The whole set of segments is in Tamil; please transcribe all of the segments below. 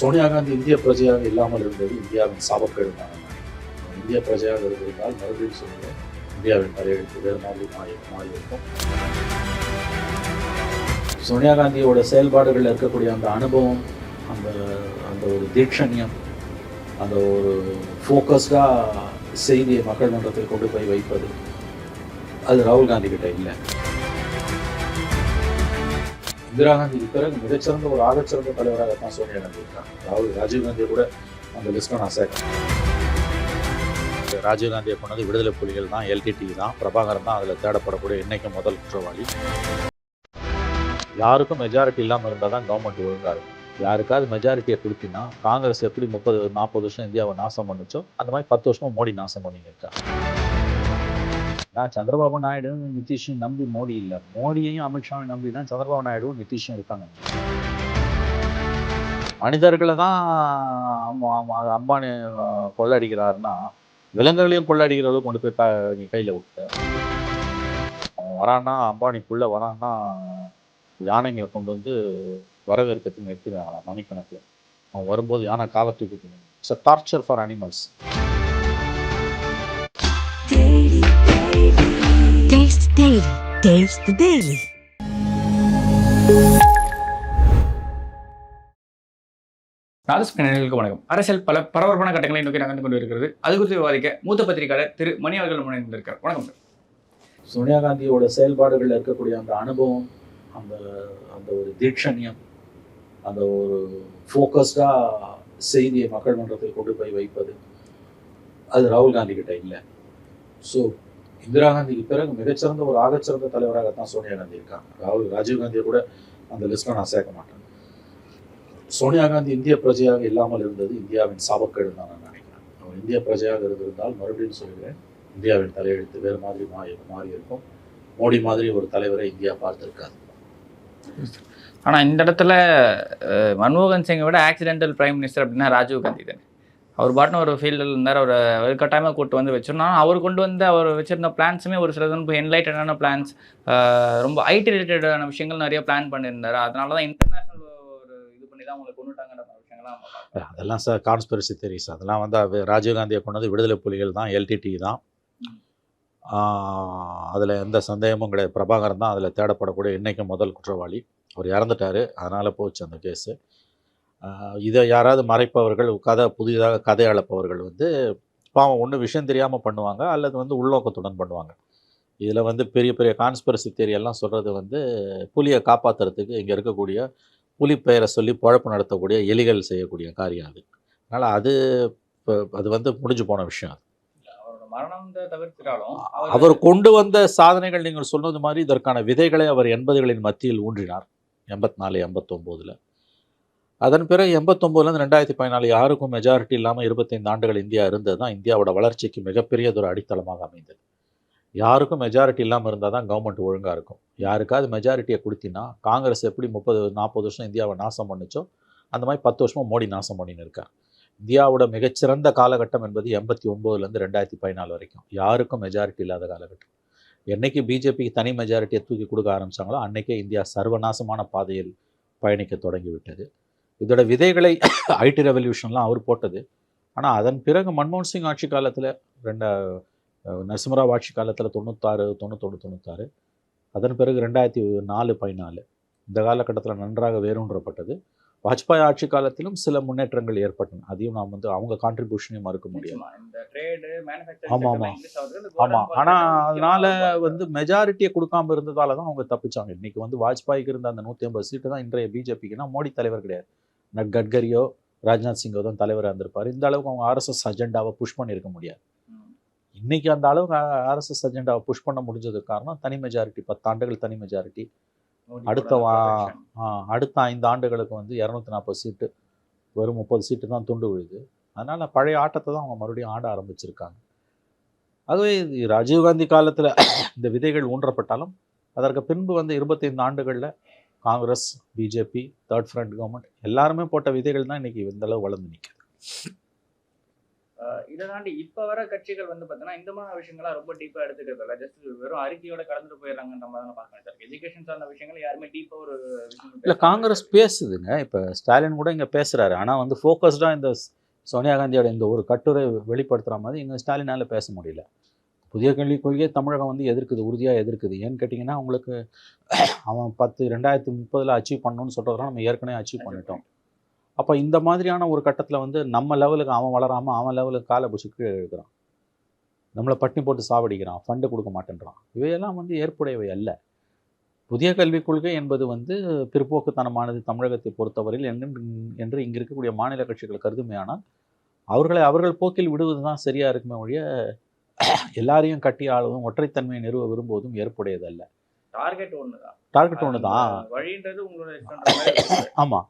சோனியா காந்தி இந்திய பிரஜையாக இல்லாமல் இருந்தது இந்தியாவின் சாபக்கேடு தான் இந்திய பிரஜையாக இருந்திருந்தால் மறுபடியும் சொல்லுங்கள் இந்தியாவின் தலையெழுத்து வேறு மாதிரி மாறி மாறி இருக்கும். சோனியா காந்தியோட செயல்பாடுகளில் இருக்கக்கூடிய அந்த அனுபவம் அந்த அந்த ஒரு தீட்சண்யம் அந்த ஒரு ஃபோக்கஸ்டாக செய்தியை மக்கள் மன்றத்தில் கொண்டு போய் வைப்பது அது ராகுல் காந்தி கிட்ட இல்லை. இந்திரா காந்திக்கு பிறகு மிகச்சிறந்த ஒரு ஆகச்சிறந்த தலைவராக தான் சோனியா காந்தி இருக்காங்க ராகுல் ராஜீவ் காந்தியை கூட அந்த லிஸ்ட்டில் நான் சேர்க்கிறேன் ராஜீவ் காந்தியை கொண்டது விடுதலை புலிகள் தான் எல்டிடி தான் பிரபாகரன் தான் அதில் தேடப்படக்கூடிய இன்னைக்கு முதல் குற்றவாளி. யாருக்கும் மெஜாரிட்டி இல்லாமல் இருந்தால் தான் கவர்மெண்ட் ஒழுங்காக இருக்கும். யாருக்காவது மெஜாரிட்டியை கொடுத்தீங்கன்னா காங்கிரஸ் எப்படி முப்பது நாற்பது வருஷம் இந்தியாவை நாசம் பண்ணுச்சோ அந்த மாதிரி பத்து வருஷமும் மோடி நாசம் பண்ணிங்க இருக்கா நான் சந்திரபாபு நாயுடு நிதிஷும் நம்பி மோடி இல்லை. மோடியையும் அமித்ஷாவையும் நம்பி தான் சந்திரபாபு நாயுடுவும் நிதிஷும் இருக்காங்க. மனிதர்களை தான் அம்பானி கொள்ளடிக்கிறாருன்னா விலங்குகளையும் கொள்ளடிக்கிற அளவுக்கு கொண்டு போய் நீ கையில் விட்டு அவன் வரான்னா அம்பானிக்குள்ளே வரான்னா யானைங்களை கொண்டு வந்து வரவேற்கிறதுக்கு நிறுத்திடுறாங்க மணிக்கணக்கில். அவன் வரும்போது யானை காலத்துக்கு it's a torture for animals The Daily. நாதஸ்பின் நேயர்களுக்கு வணக்கம். அரசியல் பல பரபரப்பான கட்டங்களை நோக்கி நகர்ந்து கொண்டு இருக்கிறது அது குறித்து விவாதிக்க மூத்த பத்திரிகையாளர் திரு. மணி அவர்கள் முனைந்திருக்கார் வணக்கம் சார். சோனியா காந்தியோட செயல்பாடுகளில் இருக்கக்கூடிய அந்த அனுபவம் அந்த அந்த ஒரு தீட்சண்யம் அந்த ஒரு ஃபோக்கஸ்டாக செய்தியை மக்கள் மன்றத்தில் கொண்டு போய் வைப்பது அது ராகுல் காந்தி கிட்ட இல்லை. ஸோ இந்திரா காந்திக்கு பிறகு மிகச்சிறந்த ஒரு ஆகச்சிறந்த தலைவராக தான் சோனியா காந்தி இருக்காங்க. ராகுல் ராஜீவ் காந்தியை கூட அந்த லிஸ்ட்டில் நான் சேர்க்க மாட்டேன். சோனியா காந்தி இந்திய பிரஜையாக இல்லாமல் இருந்தது இந்தியாவின் சாபக்கேடு தான் நான் நினைக்கிறேன். அவர் இந்திய பிரஜையாக இருந்திருந்தால் மறுபடியும் சொல்கிறேன் இந்தியாவின் தலையெழுத்து வேறு மாதிரி மாறி மாறி இருக்கும். மோடி மாதிரி ஒரு தலைவரை இந்தியா பார்த்துருக்காது. ஆனா இந்த இடத்துல மன்மோகன் சிங்கை விட ஆக்சிடென்டல் பிரைம் மினிஸ்டர் அப்படின்னா ராஜீவ் காந்தி தானே? அவர் பாட்டுன்னு ஒரு ஃபீல்டில் இருந்தார். அவரை கட்டாயமாக கூட்டு வந்து வச்சிருந்தோம் அவர் கொண்டு வந்து அவர் வச்சிருந்த பிளான்ஸுமே ஒரு சிலது ரொம்ப என்லைட்டடான பிளான்ஸ் ரொம்ப ஐடி ரிலேட்டடான விஷயங்கள் நிறைய பிளான் பண்ணியிருந்தார். அதனால தான் இன்டர்நேஷனல் ஒரு இது பண்ணி தான் அவங்களை கொண்டுட்டாங்கிற விஷயங்கள்லாம் அதெல்லாம் சார் கான்ஸ்பிரசி தெரியுஸ் அதெல்லாம் வந்து ராஜீவ்காந்தியை ராஜீவ் காந்தியை விடுதலை புலிகள் தான் எல்டிடி தான். அதில் எந்த சந்தேகமும் கிடையாது. பிரபாகரன் தான் அதில் தேடப்படக்கூடிய இன்றைக்கும் முதல் குற்றவாளி. அவர் இறந்துட்டார். அதனால் போச்சு அந்த கேஸு இதை யாராவது மறைப்பவர்கள் கதை புதிதாக கதை அளப்பவர்கள் வந்து பாவம் ஒன்று விஷயம் தெரியாமல் பண்ணுவாங்க அல்லது வந்து உள்நோக்கத்துடன் பண்ணுவாங்க. இதில் வந்து பெரிய பெரிய கான்ஸ்பிரசி எல்லாம் சொல்கிறது வந்து புலியை காப்பாற்றுறதுக்கு இங்கே இருக்கக்கூடிய புலி பெயரை சொல்லி பொழப்பு நடத்தக்கூடிய எலிகள் செய்யக்கூடிய காரியம் அது. அதனால் அது இப்போ அது வந்து முடிஞ்சு போன விஷயம் தவிர்த்துட்டாலும் அவர் கொண்டு வந்த சாதனைகள் நீங்கள் சொன்னது மாதிரி இதற்கான விதைகளை அவர் எண்பதுகளின் மத்தியில் ஊன்றினார். எண்பத்தி நாலு எண்பத்தொம்போதில் அதன் பிறகு எண்பத்தொம்போதுலேருந்து ரெண்டாயிரத்தி பதினாலு யாருக்கும் மெஜாரிட்டி இல்லாமல் இருபத்தைந்து ஆண்டுகள் இந்தியா இருந்தது. தான் இந்தியாவோட வளர்ச்சிக்கு மிகப்பெரியதொரு அடித்தளமாக அமைந்தது. யாருக்கும் மெஜாரிட்டி இல்லாமல் இருந்தால் தான் கவர்மெண்ட் ஒழுங்காக இருக்கும். யாருக்காவது மெஜாரிட்டியை கொடுத்தினா காங்கிரஸ் எப்படி முப்பது நாற்பது வருஷம் இந்தியாவை நாசம் பண்ணுச்சோ அந்த மாதிரி பத்து வருஷமாக மோடி நாசம் பண்ணின்னு இருக்கார். இந்தியாவோட மிகச்சிறந்த காலகட்டம் என்பது எண்பத்தி ஒம்போதுலேருந்து ரெண்டாயிரத்தி பதினாலு வரைக்கும். யாருக்கும் மெஜாரிட்டி இல்லாத காலகட்டம். என்றைக்கு பிஜேபிக்கு தனி மெஜாரிட்டியை தூக்கி கொடுக்க ஆரம்பிச்சாங்களோ அன்னைக்கே இந்தியா சர்வநாசமான பாதையில் பயணிக்க தொடங்கிவிட்டது இதோட விதைகளை ஐடி ரெவல்யூஷன்லாம் அவர் போட்டது. ஆனால் அதன் பிறகு மன்மோகன் சிங் ஆட்சி காலத்தில் ரெண்ட நரசிம்மராவ் ஆட்சி காலத்தில் தொண்ணூத்தாறு தொண்ணூத்தொன்று தொண்ணூத்தாறு. அதன் பிறகு ரெண்டாயிரத்தி நாலு பதினாலு. இந்த காலகட்டத்தில் நன்றாக வேரூன்றப்பட்டது. வாஜ்பாய் ஆட்சி காலத்திலும் சில முன்னேற்றங்கள் ஏற்பட்டன. அதையும் நாம் வந்து அவங்க கான்ட்ரிபியூஷனையும் மறுக்க முடியாது. நிச்சயமா. இந்த trade, manufacturing ஆமா, sector ஆமா. லாம் increase ஆகுறது, இந்த ஆமா. golden ஆனா power அதனால வந்து மெஜாரிட்டியை கொடுக்காம இருந்ததால தான் அவங்க தப்பிச்சாங்க. இன்னைக்கு வந்து வாஜ்பாய்க்கு இருந்த அந்த நூற்றி ஐம்பது சீட்டு தான் இன்றைய பிஜேபிக்குனா மோடி தலைவர் கிடையாது. நட் கட்கரியோ ராஜ்நாத் சிங்கோ தான் தலைவராக இருந்திருப்பார். இந்த அளவுக்கு அவங்க ஆர்எஸ்எஸ் அஜெண்டாவை புஷ் பண்ணியிருக்க முடியாது. இன்னைக்கு அந்த அளவுக்கு ஆர்எஸ்எஸ் அஜெண்டாவை புஷ் பண்ண முடிஞ்சதுக்கு காரணம் தனி மெஜாரிட்டி பத்தாண்டுகள் தனி மெஜாரிட்டி அடுத்த அடுத்த ஐந்து ஆண்டுகளுக்கு வந்து இரநூத்தி நாற்பது சீட்டு வெறும் முப்பது சீட்டு தான் துண்டு விழுது. அதனால பழைய ஆட்டத்தை தான் அவங்க மறுபடியும் ஆட ஆரம்பிச்சிருக்காங்க. ஆகவே இது ராஜீவ்காந்தி காலத்தில் இந்த விதைகள் ஊன்றப்பட்டாலும் அதற்கு பின்பு வந்து இருபத்தைந்து ஆண்டுகளில் Congress BJP third front government எல்லாருமே போட்ட விதைகள் தான் இன்னைக்கு இந்த அளவு வளர்ந்து நிற்குது இதை தாண்டி இப்ப வர கட்சிகள் வந்து பாத்தீங்கன்னா இந்த மாதிரி விஷயங்கள்லாம் ரொம்ப டீப்பா எடுத்துக்கிறது இல்ல. ஜஸ்ட் வெறும் அறிக்கையோட கடந்துட்டு போயிடுறாங்க நம்ம தானே பார்க்கணும். சார் எஜுகேஷன் சார்ந்த விஷயங்கள் யாருமே டீப்பா ஒரு இல்லை காங்கிரஸ் பேசுதுங்க. இப்போ ஸ்டாலின் கூட இங்கே பேசுகிறாரு ஆனால் வந்து ஃபோக்கஸ்டாக இந்த சோனியா காந்தியோட இந்த ஒரு கட்டுரை வெளிப்படுத்துகிற மாதிரி இங்கே ஸ்டாலினால் பேச முடியல. புதிய கல்விக் கொள்கையை தமிழகம் வந்து எதிர்க்குது உறுதியாக எதிர்க்குது. ஏன்னு கேட்டிங்கன்னா உங்களுக்கு அவன் பத்து ரெண்டாயிரத்தி முப்பதில் அச்சீவ் பண்ணணும்னு சொல்கிறதெல்லாம் நம்ம ஏற்கனவே அச்சீவ் பண்ணிட்டோம். அப்போ இந்த மாதிரியான ஒரு கட்டத்தில் வந்து நம்ம லெவலுக்கு அவன் வளராமல் அவன் லெவலுக்கு காலை பிடிச்சி கீழே எழுக்கிறான் நம்மளை பட்டினி போட்டு சாவடிக்கிறான் ஃபண்டு கொடுக்க மாட்டேன்றான். இவையெல்லாம் வந்து ஏற்புடையவை அல்ல. புதிய கல்விக் கொள்கை என்பது வந்து பிற்போக்குத்தனமானது தமிழகத்தை பொறுத்தவரையில் என்று என்று இங்கே இருக்கக்கூடிய மாநில கட்சிகள் கருதுமையானால் அவர்களை அவர்கள் போக்கில் விடுவது தான் சரியாக இருக்குமே ஒழிய எல்லாரையும் கட்டி ஆளுவதும் ஒற்றைத்தன்மையை நிறுவ விரும்புவதும் ஏற்புடையதல்ல. டார்கெட் ஒண்ணுதான். டார்கெட் ஒன்று தான் வழின்றது உங்களோட. ஆமாம்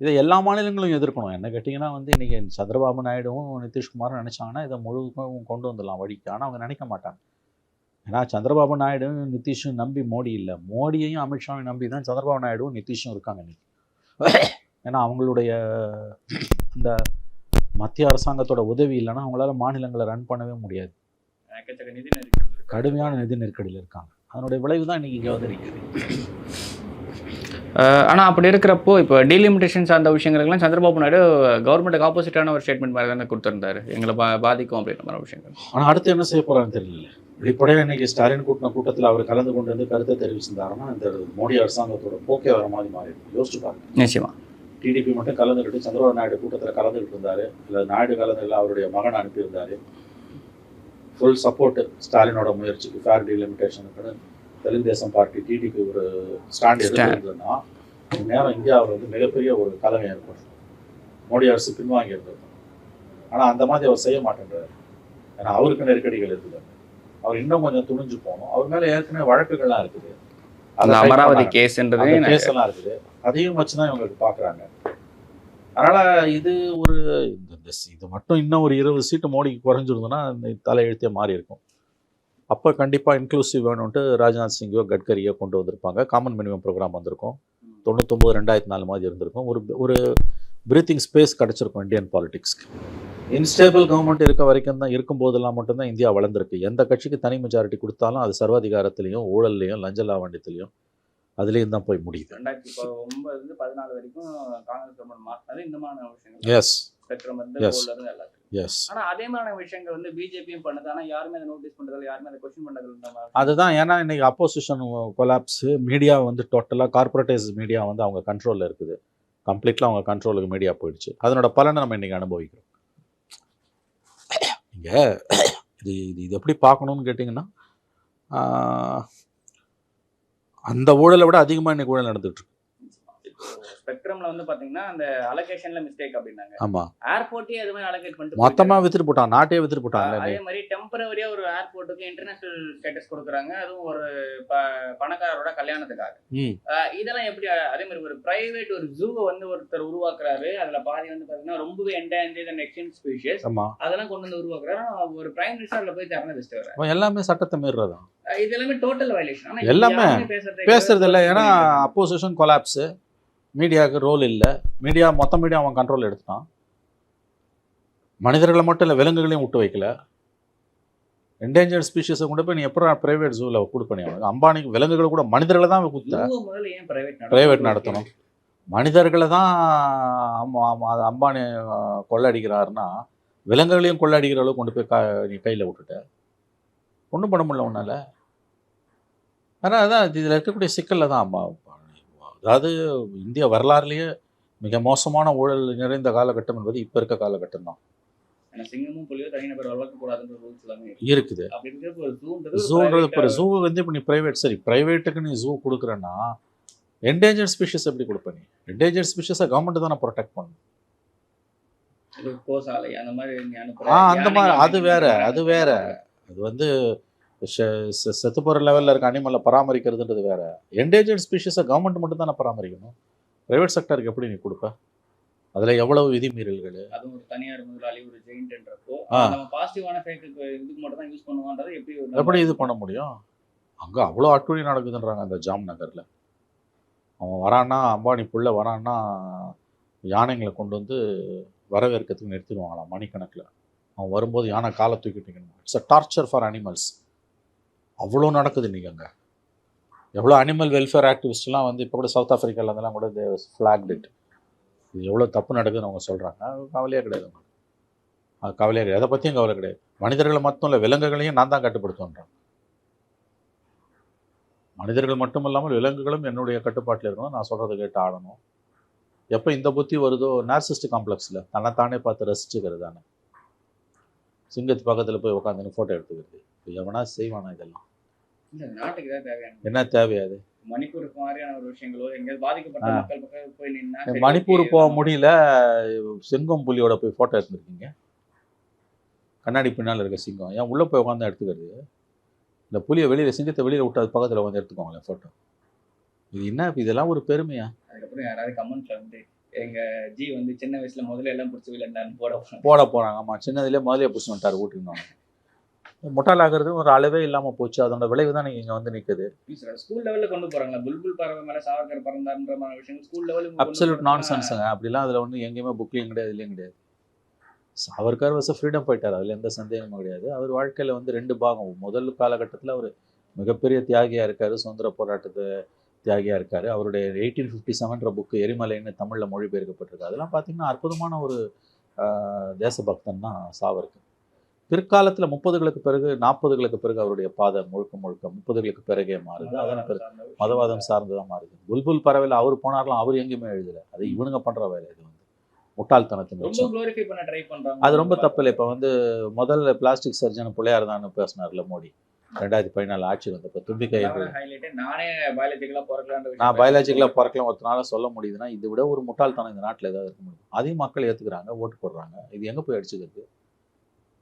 இதை எல்லா மாநிலங்களும் எதிர்க்கணும். என்ன கேட்டிங்கன்னா வந்து இன்றைக்கி சந்திரபாபு நாயுடுவும் நிதிஷ்குமாரும் நினச்சாங்கன்னா இதை முழுக்கும் கொண்டு வந்துடலாம் வழிக்கு. ஆனால் அவங்க நினைக்க மாட்டாங்க. ஏன்னா சந்திரபாபு நாயுடும் நிதிஷும் நம்பி மோடி இல்லை. மோடியையும் அமித்ஷாவையும் நம்பி தான் சந்திரபாபு நாயுடுவும் நிதிஷும் இருக்காங்க இன்னைக்கு. ஏன்னா அவங்களுடைய அந்த மத்திய அரசாங்கத்தோட உதவி இல்லைன்னா அவங்களால மாநிலங்களை ரன் பண்ணவே முடியாது. எக்கச்சக்க நிதி நெருக்கடி. கடுமையான நிதி நெருக்கடியில் இருக்காங்க. அதனுடைய விளைவு தான் இன்னைக்கு இங்கே வந்து நிற்குது அஹ் ஆனா அப்படி இருக்கிறப்போ இப்போ டீலிமிட்டேஷன் சார்ந்த விஷயங்களுக்கெல்லாம் சந்திரபாபு நாயுடு கவர்மெண்ட்டுக்கு ஆப்போசிட்டான ஒரு ஸ்டேட்மெண்ட் மாதிரி தானே கொடுத்துருந்தாரு. எங்களை பா பாதிக்கும் அப்படின்ற மாதிரி விஷயங்கள். ஆனால் அடுத்து என்ன செய்ய போறான்னு தெரியல. வெளிப்படையாக இன்னைக்கு ஸ்டாலின் கூட்டின கூட்டத்தில் அவர் கலந்து கொண்டு வந்து கருத்தை தெரிவிச்சிருந்தாருன்னா இந்த மோடி அரசாங்கத்தோட போக்கே வர மாதிரி மாறி யோசிச்சு பாருங்க. நிச்சயமா. டிடிபி மட்டும் கலந்துக்கிட்டு சந்திரபாபு நாயுடு கூட்டத்தில் கலந்துக்கிட்டு இருந்தாரு. இல்லை நாயுடு கலந்துல அவருடைய மகன் அனுப்பியிருந்தாரு. ஃபுல் சப்போர்ட் ஸ்டாலினோட முயற்சிக்கு ஃபேர் டீலிமிட்டேஷனுக்கு தெலுங்கு தேசம் பார்ட்டி டிடிபி ஒரு ஸ்டாண்ட் எடுத்திருந்ததுன்னா நேரம் இந்தியாவில் வந்து மிகப்பெரிய ஒரு கலவை ஏற்படும். மோடி அரசு பின்வாங்கி இருந்திருக்கும் ஆனால் அந்த மாதிரி அவர் செய்ய மாட்டேன்றாரு. ஏன்னா அவருக்கு நெருக்கடிகள் இருக்குது. அவர் இன்னும் கொஞ்சம் துணிஞ்சு போகணும். அவர் மேலே ஏற்கனவே வழக்குகள்லாம் இருக்குது. அந்த அமராவதி. கேஸ்ன்றது அந்த கேஸ் எல்லாம் இருக்குது. அதையும் வச்சு தான் இவங்களுக்கு பார்க்குறாங்க. அதனால் இது ஒரு இந்த இது மட்டும் இன்னும் ஒரு இருபது சீட்டு மோடிக்கு குறைஞ்சிருந்ததுன்னா இந்த தலையெழுத்தே மாறி இருக்கும். அப்போ கண்டிப்பாக இன்க்ளூசிவ் வேணும்ன்ட்டு ராஜ்நாத் சிங்கோ கட்கரியோ கொண்டு வந்திருப்பாங்க. காமன் மினிமம் ப்ரோக்ராம் வந்திருக்கும். தொண்ணூத்தொம்பது ரெண்டாயிரத்தி நாலு மாதிரி இருந்திருக்கும். ஒரு ஒரு பிரீத்திங் ஸ்பேஸ் கிடச்சிருக்கும் இந்தியன் பாலிடிக்ஸ்க்கு இன்ஸ்டேபிள் கவர்மெண்ட் இருக்க வரைக்கும் தான் இருக்கும்போதெல்லாம் மட்டும்தான் இந்தியா வளர்ந்துருக்கு. எந்த கட்சிக்கு தனி மெஜாரிட்டி கொடுத்தாலும் அது சர்வாதிகாரத்திலையும் ஊழல்லையும் லஞ்ச லாவண்யத்திலையும் அதுலேயும் தான் போய் முடியுது. ரெண்டாயிரத்தி ஒன்பதுல இருந்து பதினாலு வரைக்கும் காங்கிரஸ் கவர்மெண்ட் மாற்றினது இந்த விஷயங்கள். எஸ் ஸ்பெக்ட்ரம் எஸ் ஆனா அதே விஷயங்கள் வந்து பிஜேபியும் பண்ணுது. ஆனா யாருமே அதை நோட்டீஸ் பண்றது யாருமே அதை கொஸ்டின் நம்ம அதுதான். ஏன்னா இன்னைக்கு அப்போசிஷன் கொலாப்ஸு மீடியா வந்து டோட்டலாக கார்பரேட்டைஸ் மீடியா வந்து அவங்க கண்ட்ரோலில் இருக்குது. கம்ப்ளீட்லாம் அவங்க கண்ட்ரோலுக்கு மீடியா போயிடுச்சு. அதனோட பலனை நம்ம இன்னைக்கு அனுபவிக்கிறோம். நீங்கள் இது இது இது எப்படி பார்க்கணும்னு கேட்டிங்கன்னா அந்த ஊழலை விட அதிகமாக இன்னைக்கு ஊழல் நடந்துட்டு இருக்கு. ஸ்பெக்ட்ரம்ல வந்து பாத்தீங்கன்னா அந்த அலோகேஷன்ல மிஸ்டேக் அப்படின்னாங்க. ஆமாம் ஏர்போர்ட்டே அது மாதிரி அலோகேட் பண்ணிட்டு மொத்தமாக வித்துட்டு போட்டான் நாட்டையே வித்துட்டு. போட்டாங்க அதே மாதிரி டெம்பரவரியா ஒரு ஏர்போர்ட்டுக்கு இன்டர்நேஷனல் ஸ்டேட்டஸ் கொடுக்குறாங்க. அதுவும் ஒரு பணக்காரரோட கல்யாணத்துக்காக. இதெல்லாம் எப்படி அதே மாதிரி ஒரு பிரைவேட் ஒரு ஜூவை வந்து ஒருத்தர் உருவாக்குறாரு. அதுல பாதி வந்து பாத்தீங்கன்னா ரொம்பவே என்டேஞ்சர்ட் அண்ட் எக்ஸ்டென்ட் ஸ்பீஷியஸ் அதெல்லாம் கொண்டு வந்து உருவாக்குறாரு. ஒரு பிரைம் மினிஸ்டர் அதுல போய் தரண வச்சுட்டு எல்லாமே சட்டத்தை மீறுறதான். இது எல்லாமே டோட்டல் வயலேஷன் எல்லாமே பேசுறதே இல்லை. ஏன்னா அப்போசிஷன் கொலாப்ஸு மீடியாவுக்கு ரோல் இல்லை. மீடியா மொத்த மீடியா அவன் கண்ட்ரோல் எடுத்துட்டான். மனிதர்களை மட்டும் இல்லை விலங்குகளையும் விட்டு வைக்கல. என்டேஞ்சர்ட் ஸ்பீஷஸை கொண்டு போய் நீ எப்போ ப்ரைவேட் ஜூவில் கொடுப்பனி அவனுக்கு? அம்பானிக்கு விலங்குகளை கூட மனிதர்களை தான் கொடுத்த. பிரைவேட் நடத்தணும். மனிதர்களை தான் அம்பானி கொள்ளடிக்கிறாருன்னா விலங்குகளையும் கொள்ளடிக்கிற அளவுக்கு கொண்டு போய் கா நீ கையில் விட்டுட்ட. ஒன்றும் பண்ண முடியல உன்னால. ஆனால் அதான் இதில் இருக்கக்கூடிய சிக்கலில் தான் அம்மா அதாவது இந்திய வரலாறுலேயே மிக மோசமான ஊழல் நிறைந்த காலகட்டம் என்பது இப்போ இருக்க காலகட்டம் தான். ஏன்னா சிங்கமும் புலியோ தனிநபர் வளர்க்க கூடாதுன்ற ரூல்ஸ் எல்லாமே இருக்கு. இருக்குது. ஜூன்றது இப்போ ஜூ வந்து இப்போ நீ ப்ரைவேட் சரி ப்ரைவேட்டுக்கு நீ ஜூ கொடுக்குறேன்னா என்டேஞ்சர் ஸ்பீஷஸ் எப்படி கொடுப்ப நீ? என்டேஞ்சர் ஸ்பீஷஸை கவர்மெண்ட் தானே ப்ரொடெக்ட் பண்ணணும் இது கோசாலை அந்த மாதிரி ஆ அந்த அது வேற அது வேற. அது வந்து செத்து போகிற லெவலில் இருக்க அனிமலை பராமரிக்கிறதுன்றது வேற. என்டேஞ்சர்ட் ஸ்பீஷஸை கவர்மெண்ட் மட்டும் தானே பராமரிக்கணும்? ப்ரைவேட் செக்டருக்கு எப்படி நீ கொடுப்ப? அதில் எவ்வளவு விதிமீறல்கள் அதுவும் ஒரு தனியார் முதலாளி ஒரு ஜெயின்ட்ன்றப்போ. நம்ம பாசிட்டிவான ஃபேக்கு இதுக்கு மட்டும் தான் யூஸ் பண்ணுவான்றது எப்படி எப்படி இது பண்ண முடியும்? அங்கே அவ்வளோ அட்டுழி நடக்குதுன்றாங்க அந்த ஜாம் நகரில். அவன் வரான்னா அம்பானி புள்ள வரான்னா யானைங்களை கொண்டு வந்து வரவேற்கிறதுக்கு நிறுத்திடுவாங்களாம் மணிக்கணக்கில். அவன் வரும்போது யானை காலை தூக்கிட்டு it's a torture for animals அவ்வளோ நடக்குது இன்றைக்கி அங்கே. எவ்வளோ அனிமல் வெல்ஃபேர் ஆக்டிவிஸ்ட்லாம் வந்து இப்போ கூட சவுத் ஆஃப்ரிக்காவில் இருந்தெல்லாம் கூட தே ஃப்ளாக்ட் இட் இது எவ்வளோ தப்பு நடக்குதுன்னு அவங்க சொல்கிறாங்க கவலையாக கவலையே கிடையாது அவங்களுக்கு. அது கவலையே கிடையாது. அதை பற்றியும் கவலை கிடையாது. மனிதர்களை மட்டும் இல்லை விலங்குகளையும் நான் தான் கட்டுப்படுத்துன்றேன் மனிதர்கள் மட்டும் இல்லாமல் விலங்குகளும் என்னுடைய கட்டுப்பாட்டில் இருக்கணும். நான் சொல்கிறத கேட்டு ஆடணும் எப்போ இந்த புத்தி வருதோ நார்சிஸ்ட் காம்ப்ளெக்ஸில் தன்னைத்தானே பார்த்து ரசிச்சுக்கிறது தானே. சிங்கத்து பக்கத்தில் போய் உட்காந்துன்னு ஃபோட்டோ எடுத்துக்கிறது. இப்போ எவனா செய்வானா இதெல்லாம்? இந்த நாட்டுக்கு தான் தேவையான என்ன தேவையாது மணிப்பூருக்கு மாதிரியான ஒரு விஷயங்களோ எங்கேயாவது பாதிக்கப்பட்ட ஆ. மக்கள் பக்கம் போய் நின்னா சரி, மணிப்பூர் போக முடியல. செங்கம் புலியோட போய் ஃபோட்டோ எடுத்துருக்கீங்க. கண்ணாடி பின்னால் இருக்க சிங்கம். ஏன் உள்ளே போய் உட்காந்து எடுத்துக்கிறது? இந்த புலியை வெளியில் சிங்கத்தை வெளியில் விட்டு அது பக்கத்தில் வந்து எடுத்துக்கோங்களேன் ஃபோட்டோ இது என்ன? இப்ப இதெல்லாம் ஒரு பெருமையா? அதுக்கப்புறம் யாராவது கமெண்ட்ல வந்து எங்க ஜி வந்து சின்ன வயசுல முதல்ல எல்லாம் பிடிச்சி விளையாண்டான்னு போட போறாங்க. போட போகிறாங்க ஆமாம் சின்னதுலேயே முதலே பிடிச்சி வந்துட்டார் வீட்டுக்கு முட்டாளாகிறது ஒரு அளவே இல்லாமல் போச்சு. அதோட விளைவு தான் இங்கே வந்து நிற்குது ஸ்கூல் லெவல்ல கொண்டு போறாங்களா? புல்புல் பறவை மேல சாவர்கர் பறந்தான்ற விஷயம் ஸ்கூல் லெவலுக்கு அப்சல்யூட் நான்சென்ஸுங்க அப்படிலாம் அதில் ஒன்றும் எங்கேயுமே புக்லேயும் கிடையாது இதுலேயும் கிடையாது. சாவர்கர் வச ஃப்ரீடம் போயிட்டார் அதில் எந்த சந்தேகமும் கிடையாது. அவர் வாழ்க்கையில் வந்து ரெண்டு பாகம். முதல் காலகட்டத்தில் அவர் மிகப்பெரிய தியாகியாக இருக்கார். சுதந்திர போராட்டத்து தியாகியாக இருக்கார். அவருடைய எயிட்டீன் ஃபிஃப்டி செவன்ற புக்கு எரிமலைன்னு தமிழில் மொழிபெயர்க்கப்பட்டிருக்கு. அதெல்லாம் பார்த்தீங்கன்னா அற்புதமான ஒரு தேசபக்தன் தான் சாவர்கர். பிற்காலத்தில் முப்பதுகளுக்கு பிறகு நாற்பதுகளுக்கு பிறகு அவருடைய பாதை முழுக்க முழுக்க முப்பதுகளுக்கு பிறகே மாறுது. அதன் பிறகு மதவாதம் சார்ந்துதான் மாறுது. புல்புல் பறவையில் அவர் போனார்லாம் அவர் எங்கேயுமே எழுதல. அது இவனுங்க பண்ற வேலை இது வந்து. முட்டாள்தனத்தின் அது ரொம்ப தப்பு இல்லை. இப்போ வந்து முதல்ல பிளாஸ்டிக் சர்ஜன் பிள்ளையார் தான் பேசினார்ல மோடி. ரெண்டாயிரத்தி பதினாலு ஆட்சி வந்தப்போ தும்பிக்கை நான் பயாலஜிக்கலாக பிறக்கலாம் ஒருத்தனால சொல்ல முடியுதுன்னா இதை விட ஒரு முட்டாள்தனம் இந்த நாட்டில் ஏதாவது இருக்க முடியும். அதையும் மக்கள் ஏற்றுக்கிறாங்க ஓட்டு போடுறாங்க. இது எங்கே போய் அடிச்சுக்கிறது?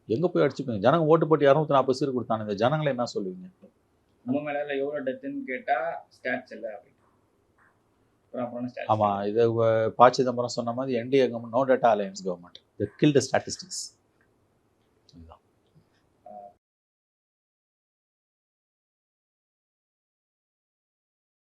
எங்கே போய் அடிச்சுப்பீங்க ஜனங்க ஓட்டு போட்டு இரநூத்தி நாற்பது சீர் கொடுத்தாங்க இந்த ஜனங்களை என்ன சொல்லுவீங்க நம்ம மேல எவ்வளவு டெத்துன்னு கேட்டா ஸ்டாட்ஸ் இல்ல ஆமாம் இது ப சிதம்பரம் சொன்ன மாதிரி NDA government no data alliance government the kill the statistics